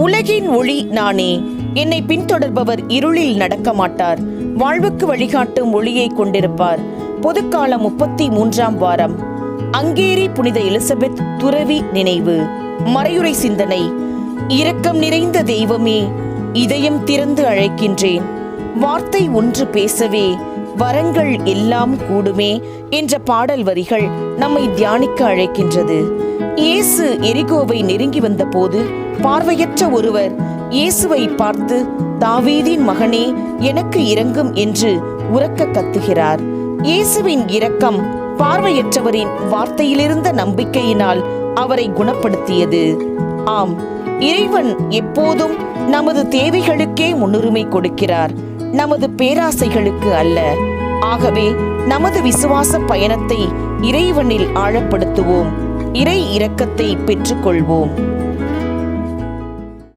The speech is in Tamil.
உலகின் ஒளி நானே. என்னை பின்தொடர்பவர் இருளில் நடக்க மாட்டார். வாழ்வுக்கு வழிகாட்டும் ஒளியை கொண்டிருப்பார். பொதுக்காலம் முப்பத்தி மூன்றாம் வாரம். அங்கேரி புனித எலிசபெத் துறவி நினைவு. மறையுறை சிந்தனை. இரக்கம் நிறைந்த தெய்வமே இதயம் திறந்து அழைக்கின்றேன். வார்த்தை ஒன்று பேசவே வரங்கள் எல்லாம் கூடுமே என்ற பாடல் வரிகள் நம்மை தியானிக்க அழைக்கின்றது. இயேசு எரிகோவை நெருங்கி வந்தபோது பார்வையற்ற ஒருவர் இயேசுவை பார்த்து தாவீதின் மகனே எனக்கு இறங்கும் என்று உறக்க கத்துகிறார். இயேசுவின் இரக்கம் பார்வையற்றவரின் வார்த்தையிலிருந்த நம்பிக்கையினால் அவரை குணப்படுத்தியது. ஆம் இறைவன் எப்போதும் நமது தேவைகளுக்கே முன்னுரிமை கொடுக்கிறார். நமது பேராசைகளுக்கு அல்ல. ஆகவே நமது விசுவாச பயணத்தை இறைவனில் ஆழப்படுத்துவோம். இறை இரக்கத்தை பெற்றுக்கொள்வோம்.